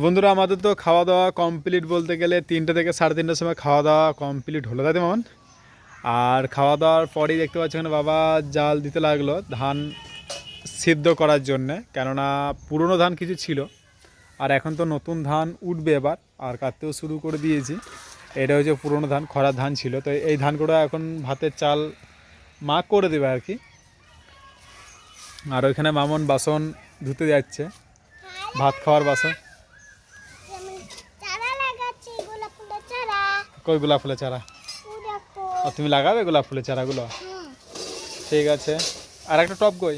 বন্ধুরা, আমাদের তো খাওয়া দাওয়া কমপ্লিট বলতে গেলে তিনটে থেকে সাড়ে তিনটের সময় খাওয়া দাওয়া কমপ্লিট হলো তো, মামন? আর খাওয়া দাওয়ার পরেই দেখতে পাচ্ছি এখানে বাবা জাল দিতে লাগল ধান সিদ্ধ করার জন্যে, কেননা পুরনো ধান কিছু ছিল। আর এখন তো নতুন ধান উঠবে এবার, আর কাটতেও শুরু করে দিয়েছি। এটা হচ্ছে পুরনো ধান, খরার ধান ছিল। তো এই ধানগুলো এখন ভাতের চাল মাখ করে দেবে আর কি। আর ওইখানে মামন বাসন ধুতে যাচ্ছে, ভাত খাওয়ার বাসন যেমন চারা লাগাচ্ছি গোলাপ ফুলের চারা কই গোলাপ ফুলের চারা? ও দেখো আর তুমি লাগাবে গোলাপ ফুলের চারাগুলো? হুম। ঠিক আছে। আর একটা টপ কই?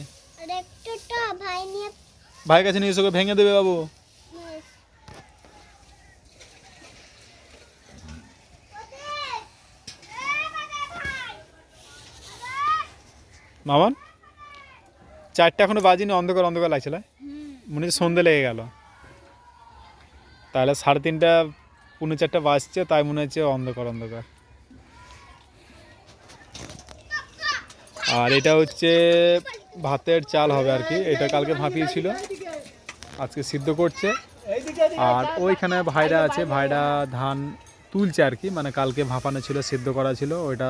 ভাই নিয়ে ভাই কাছে নিয়ে এসে ভেঙে দেবে বাবু। মামন চারটে এখনও বাজিনি অন্ধকার অন্ধকার লাগছে না? মনে হচ্ছে সন্ধে লেগে গেল। তাহলে সাড়ে তিনটা পৌনে চারটা বাজছে, তাই মনে হচ্ছে অন্ধকার অন্ধকার। আর এটা হচ্ছে ভাতের চাল হবে আর কি, এটা কালকে ভাপিয়েছিল, আজকে সিদ্ধ করছে। আর ওইখানে ভাইরা আছে, ভাইরা ধান তুলছে আর কি মানে কালকে ভাপানো ছিল, সিদ্ধ করা ছিল, ওইটা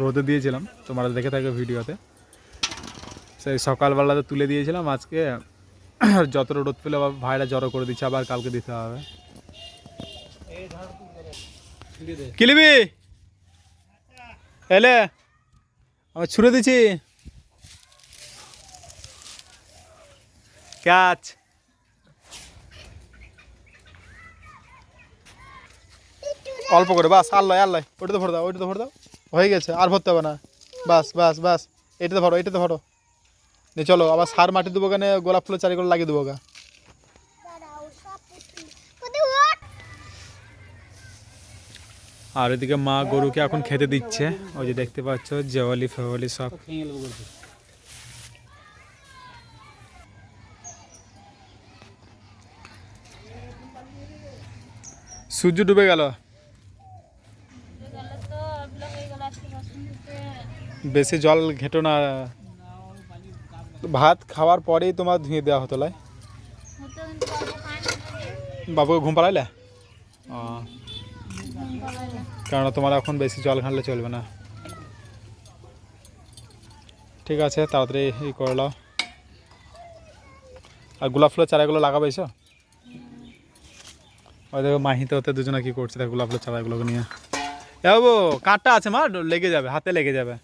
রোদে দিয়েছিলাম, তোমরা দেখে থাকো ভিডিওতে। সেই সকালবেলাতে তুলে দিয়েছিলাম, আজকে যতটা রোদ পেলে ভাইরা জড়ো করে দিচ্ছে, আবার কালকে দিতে হবে। কিলিবি? এলে আমি ছুড়ে দিচ্ছি। ক্যাচ। অল্প করে, বাস আল্লাহ ওইটা তো ভরে দাও ওইটা তো ভরে দাও। হয়ে গেছে, আর ভরতে হবে না। বাস বাস বাস। এটাতে ভরো এটাতে ভরো। চলো, আবার সার মাটি দেবো কেন, গোলাপ ফুলের চারিগুলো লাগিয়ে দেবো গা দাঁড়াও সব পুতুল কোথায় ওঠ আর এদিকে মা গরুকে এখন খেতে দিচ্ছে। ওই যে দেখতে পাচ্ছ জেওয়ালি ফেওয়ালি সব। সূর্য ডুবে গেল? বেশি জল ঘেটো না। ভাত খাওয়ার পরেই তোমার ধুয়ে দেওয়া হতো লাই? বাবুকে ঘুম পালাইলে ও। কেননা তোমার এখন বেশি জল ঘাঁটলে চলবে না। ঠিক আছে, তাড়াতাড়ি ই করে নাও। আর গোলাপ ফুলের চারাগুলো লাগাবে এসো। ওই দেখো মাহিতে হতে দুজনে কি করছে, দেখো গোলাপ ফুলের চারাগুলোকে নিয়ে। বাবু কাঁটা আছে মা, লেগে যাবে, হাতে লেগে যাবে।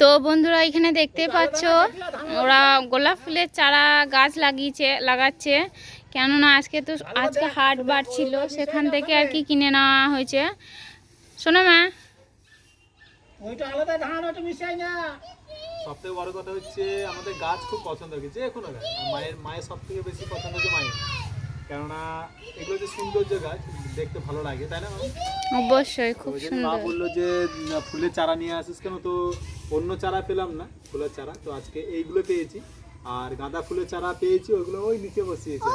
তো বন্ধুরা, এখানে দেখতে পাচ্ছ, ওরা গোলাপ ফুলের চারা গাছ লাগিয়েছে, লাগাচ্ছে। কেননা আজকে তো আজকে হাট বার ছিল সেখান থেকে আর কি কিনে নেওয়া হয়েছে। শোনো মা। সব থেকে বড় কথা হচ্ছে আমাদের গাছ খুব পছন্দ হয়েছে। যে কোনো গাছ। মায়ের মায়ের সব থেকে বেশি পছন্দ হচ্ছে মায়ের। কেননা এগুলো যে সৌন্দর্য গাছ দেখতে ভালো লাগে তাই না? অবশ্যই খুব জন্য মা বলল যে ফুলের চারা নিয়ে আসিস কেন? তো অন্য চারা পেলাম না ফুলের চারা। তো আজকে এইগুলো পেয়েছি। আর গাঁদা ফুলের চারা পেয়েছি ওইগুলো ওই নিচে বসিয়েছি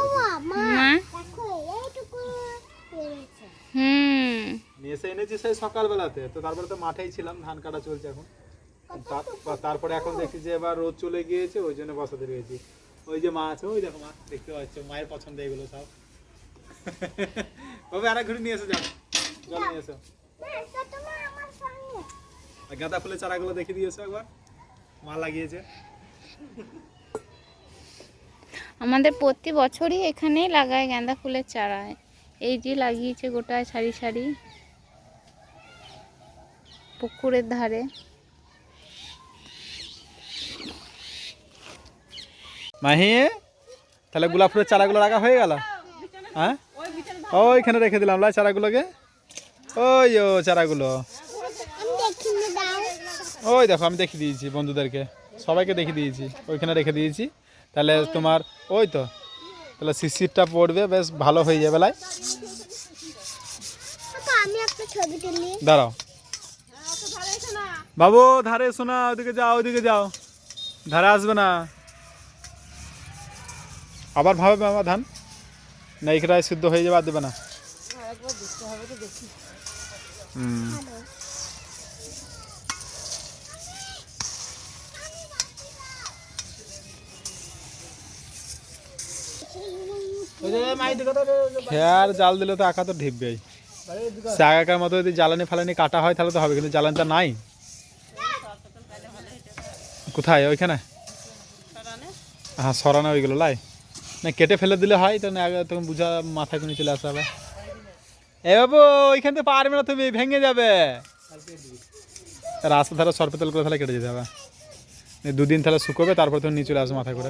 পেরেছে হুম। নিয়ে এসে এনেছি সেই সকালবেলাতে। তো তারপরে তো মাঠেই ছিলাম ধান কাটা চলছে এখন। তার- তারপরে এখন দেখছি যে এবার রোদ চলে গিয়েছে ওই জন্য বসাতে রয়েছি ওই যে মা আছে ওই দেখো মা দেখতে পাচ্ছ মায়ের পছন্দ এগুলো সব। তবে আর ঘুরে নিয়ে এসে যাও। জল নিয়ে এসো। গাঁদা ফুলের চারাগুলো দেখে দিয়েছ একবার? মা লাগিয়েছে। আমাদের প্রতি বছরই এখানে লাগায় গাঁদা ফুলের চারা। এই যে লাগিয়েছে গোটায় সারি সারি পুকুরের ধারে। মাহি, তাহলে গোলাপ ফুলের চারাগুলো রাখা হয়ে গেল? হ্যাঁ? ওইখানে রেখে দিলাম, লাই চারাগুলোকে। ওই, ও চারাগুলো। ওই দেখো, আমি দেখিয়ে দিয়েছি বন্ধুদেরকে। সবাইকে দেখিয়ে দিয়েছি, ওইখানে রেখে দিয়েছি। তাহলে তোমার ওই তো তাহলে শিশিরটা পড়বে বেশ ভালো হয়ে যাবে লাই। দাঁড়াও। বাবু ধারে শোনা না ওইদিকে যাও ওইদিকে যাও। ধারে আসবে না। আবার ভাবে আমার ধান? না এখানে সিদ্ধ হয়ে যাবে আর দেবে না। হুম সেই খেয়ার জাল দিলে তো আঁকা তো ঢিপবেই। সে আগেকার মতো যদি জ্বালানি ফালানি কাটা হয়, তাহলে তো হবে, কিন্তু জ্বালানিটা নাই। কোথায়? ওইখানে? হ্যাঁ সরানো ওইগুলো, লাই। না, কেটে ফেলে দিলে হয় তখন আগে তখন বুঝা মাথায় কোনো চলে আসা হবে এ বাবু, ওইখান থেকে পারবে না তুমি, ভেঙে যাবে। রাস্তা ধারে সরপেতল করে তাহলে কেটে যেতে হবে। দুদিন তাহলে শুকোবে, তারপর তুমি নিয়ে চলে আসবে মাথায় করে।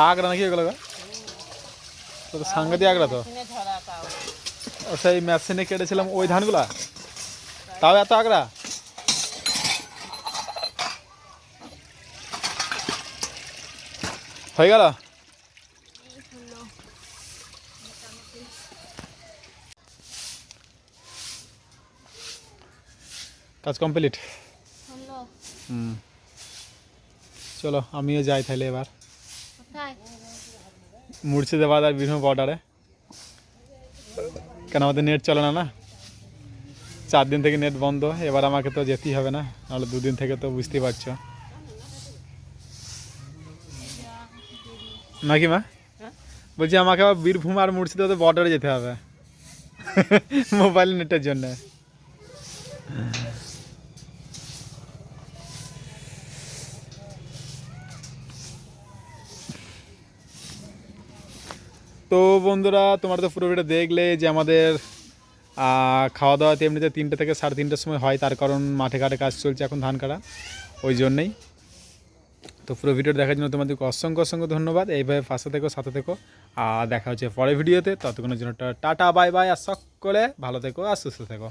আগ্রা নাকি এগুলো গো? তো তো সাংঘাতিক আগ্রা তো ও সেই মেশিনে কেটেছিলাম ওই ধানগুলা তাও এত আগ্রা হয়ে গেল কাজ কমপ্লিট হুম চলো আমিও যাই তাহলে এবার মুর্শিদাবাদ আর বীরভূম বর্ডারে কেন আমাদের নেট চলে না না? চার দিন থেকে নেট বন্ধ, এবার আমাকে তো যেতেই হবে না, নাহলে দুদিন থেকে তো বুঝতেই পারছ। নাকি মা? বলছি আমাকে আবার বীরভূম আর মুর্শিদাবাদ বর্ডারে যেতে হবে। মোবাইল নেটের জন্য। তো বন্ধুরা, তোমরা তো পুরো ভিডিও দেখলে যে আমাদের খাওয়া দাওয়াতে এমনিতে তিনটে থেকে সাড়ে তিনটের সময় হয়, তার কারণ মাঠে ঘাটে কাজ চলছে এখন ধান কাটা, ওই জন্যেই। তো পুরো ভিডিও দেখার জন্য তোমাদেরকে অসংখ্য অসংখ্য ধন্যবাদ। এইভাবে পাশে থেকো, সাথে থেকো, আর দেখা হচ্ছে পরের ভিডিওতে। ততক্ষণের জন্য টাটা, বাই বাই, আর সকলে ভালো থেকো আর সুস্থ থেকো।